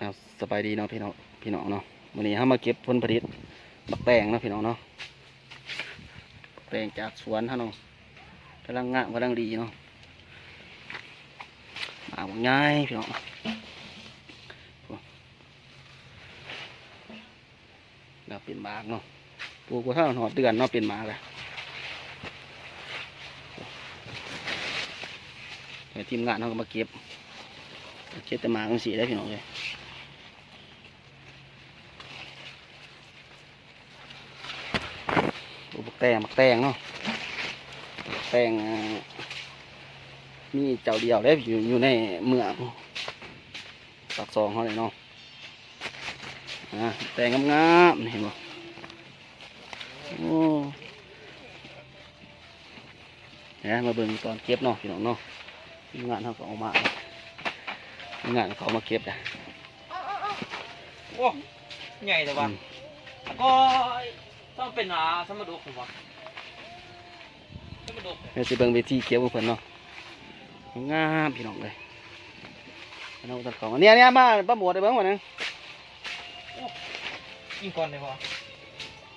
อ่าสบายดีเนาะพี่น้องพี่น้องเนาะวันนี้เรามาเก็บผลผลิตบักแตงเนาะพี่น้องเนาะแตงจากสวนฮะเนาะกำลังงะกำลังดีเนาะมาง่ายพี่น้องเราเป็นหมากเนาะปลูกว่าถ้าหอดเดือนเนาะเป็นหมาเลยทีมงานเขาก็มาเก็บเช็ดแต่หมากันสีได้พี่น้องเลยโอ้บัก แตงบักแตงเนาะบักแตงอ่ามีเจ้าเดียวเลยอยู่อยู่ในเมืองปากซองเขาเลยเนาะอ่าแตงงามๆนี่เห็นบ่โอ้เดี๋ยวมาเบิ่งตอนเก็บเนาะพี่น้องเนาะทีมงานเขาก็เออกมาทีมงานเขาเอามาเก็บนะโอ้ใหญ่แต่ว่าอืมก็ ต้องเป็นอาสมดุกผมว่าสมดุกเดี๋ยวสิเบิ่งเวทีเก็บของเพิ่นเนาะงามพี่น้องเลยเอาตัดของเนี่ยเนี่ยมาป้าหมวดได้เบิ่งวันนึงยิงก่อนเลยพอ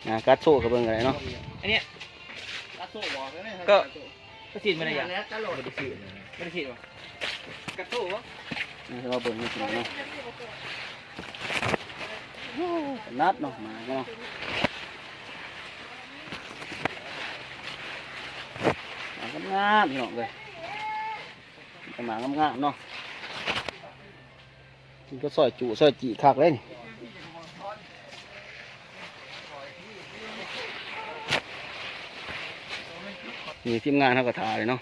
อ่ากัดโซ่กับเบิ่งกันเลยเนาะอันเนี้ยกระโซ่บอกเลยนะก็ก็ฉีดมาเลยอย่างแล้วกระโหลกไปสิไม่ได้ฉีดวะกระตู้วะนี่เราเบิ่งให้พี่น้องเนาะนัดเนาะมาเนาะมา งามๆพี่น้องเลยหมางามๆเนาะมันก็ซอยจุซอยจีคักเลยนี่นี่ทีมงานเขาก็ถ่ายเลยเนาะ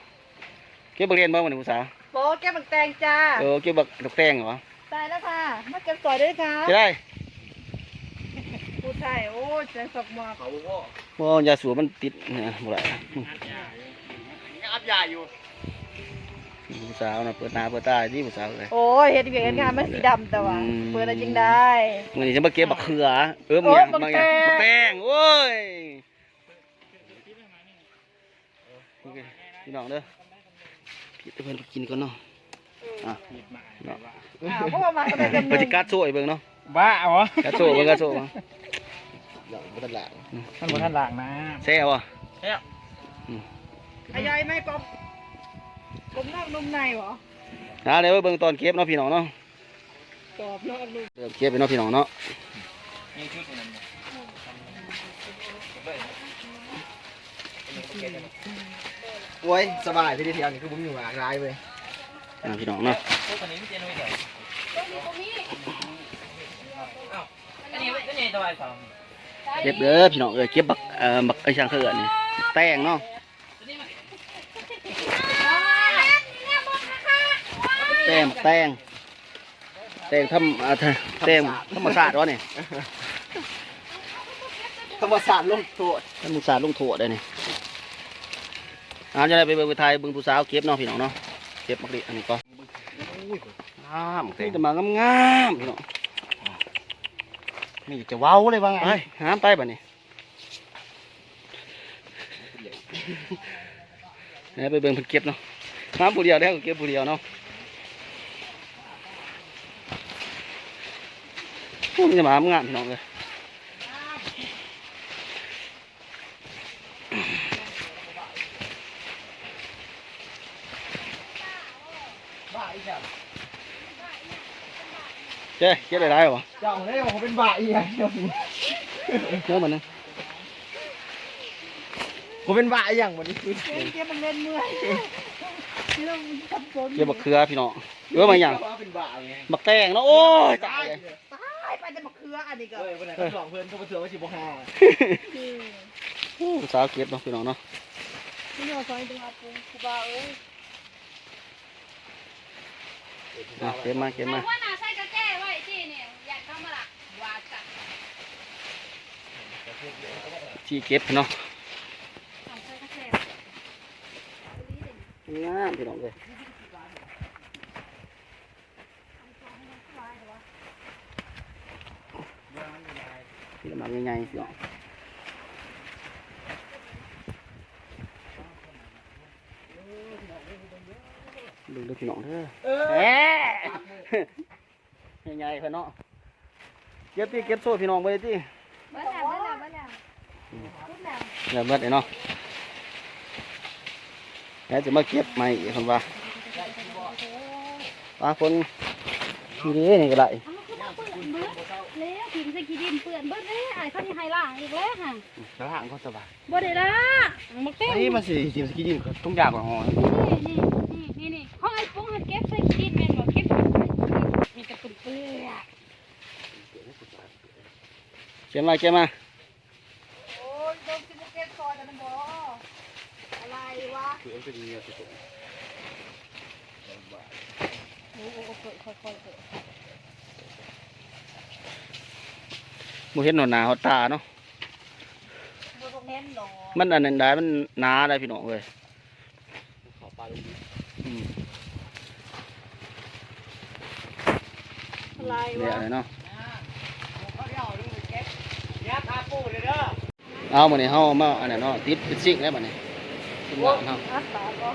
เก็บบักเรียนบ้างวันนี้ผู้สาวโป๊แก้บักแตงจ้าเออเก็บบักดอกแตงเหรอตายแล้วค่ะมาเก็บสอยด้วยค่ะจะได้ผู้ชายโอ้ยแจงสกหมอกเขาพ่อเพราะยาสูบมันติดเนี่ยบ่ได้อัด ยาอยู่ผู้สาวนะเปิดหน้าเปิดตาที่ผู้สาวเลย โอ้ยเห็ดเวียนงานมันสีดำแต่ว่า อืม เปิดอะไรยังได้ วันนี้จะมาเก็บบักเขือ เออโอ้มึงบักมาแตไงงบักแตงโอ้ยโอเคพี่น้องเด้อพี่เพิ่นไปกินก่อนเนาะอะเนาะอ้าวเพราะว่ามาก็ได้กันหเพิ่นนึ่สิงกัดโซ่ให้เบิ่งเนาะบ้าเหรอกัดโซ่เบิ่งกัดโซ่มาหลังก็ตลาดมันบนทันหลังนะแซ่บ่เนี่ยอายายไหม่ปอมกลมนอกนุ่มในเหรอนะเดี๋ยวไปเบิ่งตอนเก็บเนาะพี่น้องเนาะกรอบนอกนุ่มเริ่มเก็บไปเนาะพี่น้องเนาะมีชุดนั้นโอ้ยสบายพี่ที่เที่ยวนี่คือผมอยู่หลากหลายเว้ยอะพี่น้องเนาะพวกคนนี้ไม่เจนไม่เดี๋ยวอ้าวอันนี้อันนี้ตัวไอ้สองเก็บเด้อพี่น้องเอ้ยเก็บบักเอ่อบักไอ้ช่างเขื่อนนี่แตงเนาะ แตงแตงแตงทำอ่าแตงธรรมชาติวะนี่ธรรมศาสตร์ลงโทษธรรมชาติลงโทษได้นี่อาจะได้ไปเบิ่งไปไทยเบิ่งผู้สาวเก็บเนาะพี่น้องเนาะเก็บมักดิอันนี้ก็งามนี่จะมางามงามๆพี่น้องนี่จะเว้าเลยว่าไงไปหามไปบ่นี่เดี๋ยวไปเบิ่งเพิ่นเก็บเนาะหามผู้เดียวแล้วก็เก็บผู้เดียวเนาะ โอ้มันจะมางามพี่น้องเลยบ้าอีกแล้วเจ๊เก็บได้ไรวะเจ้าเนี่ยผมเป็นบ้าอีกแล้วเดี๋ยวนี้เก็บมันนึงผมเป็นบ้าอีกอย่างวันนี้คือเล่นเกมมันเล่นเมื่อยที่เราทำโซนเก็บบักเขือพี่น้องเออมาอย่างว่าเป็นบ้าไงบักแตงเนาะโอ้ยตาตายยเลยตายไปแต่บักเคืออั นนี้ก็เฮ้ยวันไหนเขาสองเพื่อนเขามาเถื่อนว่าสิบห้าผู้สาวเก็บเนาะพี่น้องเนาะที่เราซอยตัวปูคูบาเอ้ยอะเก็บมาเก็บมาว่าน่าใส่กระแจ้ไว้ที่เนี่ยอยากเข้ามาละว่าจัดที่เก็บเนาะต้องใส่กระแจ้งามพี่น้องเลย พี่น้องใหญ่ๆพี่น้องดูดูพี่น้องเด้อเออแหมใหญ่ๆเพิ่นเนาะเก็บที่เก็บโซ่พี่น้องไว้ที่เบิ่แล้วเบิ่แล้วเบิ่แล้วพูดแล้วอย่าเบิดเลยเนาะแล้วจะมาเก็บใหม่อีกคนว่าปลาคนนี่เด้นี่ก็ได้ ใส่ขี้ดินเปื้อนเบิดเลยไอ้เขาสิให้ล้างอีกแล้วค่ะกระล่างก็สบายบ่ได้ละมักเต้นนี่มันสิกินสกีดินต้องยากกว่าหอนี่นี่นี่นี่ห้องไอ้ปุ้งหัดเก็บใส่ขี้ดินแม่นบ่เก็บใส่มีกระตุ้นเปื้อนเก็บมาเก็บมาโอ้ยโดนซิมเก็ตซอยกันนะบออะไรวะเปื้อนก็ดีอะสุดๆโอ้โหค่อยๆเกิดห มูเห็นหนอนหนาหดตาเนาะบนตรงนี้หนอมันอันนั้นได้มันหนาได้พี่น้องเลยขอปลาลูกนี้อืมอะไรเนี่ยวะอะไรเนาะเขาเดียวดูเก็บเนี่ยพาปูเลยเด้อเอามาเนี่ยเฮามาอันนั้นเนาะติดเป็นซิกแล้วบัดนี้ขึ้นบ้านเฮาอัดตาก็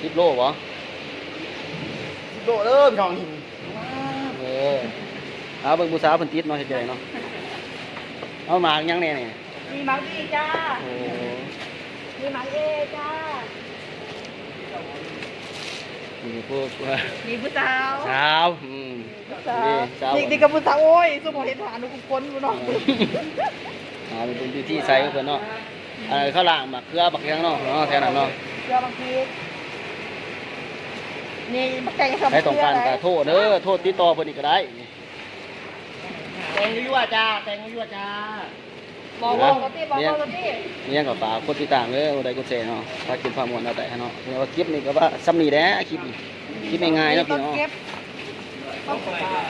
สิบ โลบ่โดดเด้อพี่น้องนี่เออเอาเบิ่งผู้สาวเพิ่นติดเนาะเฮ็ดจังไดเนาะเอาหมากยังแน่นี่มีหมักดีจ้าโอ้มีหมักเอจ้านี่พวกมีผู้สาวสาวอืมสานี่วสาวนี่นี่กับผู้สาวโอ้ยสมมติเห็นฐานทุกคนกูเนาะอ่าเป็นพื้นที่ใส่ของเพิ่นเนาะอันนั้นข้าวหลามบักเกลือบักหยังเนาะเนาะแถวนั้นเนาะเรือบางที นี่มาแกงสมใครต้องการก็โทษเด้อโทษติดต่อเพิ่นอีกก็ได้แตงยั่วจ้าแตงยั่วจ้าบอกบอกกันที่บอกกันที่มีหยังก็ฝากกดติดตามเด้อบ่ได้กดแชร์เนาะถ้ากินความม่วนเอาแต่เนาะเรียกว่าคลิปนี้ก็ว่าซ้ำนี่แหละคลิปนี้คลิปง่ายๆเนาะพี่น้องเก็บ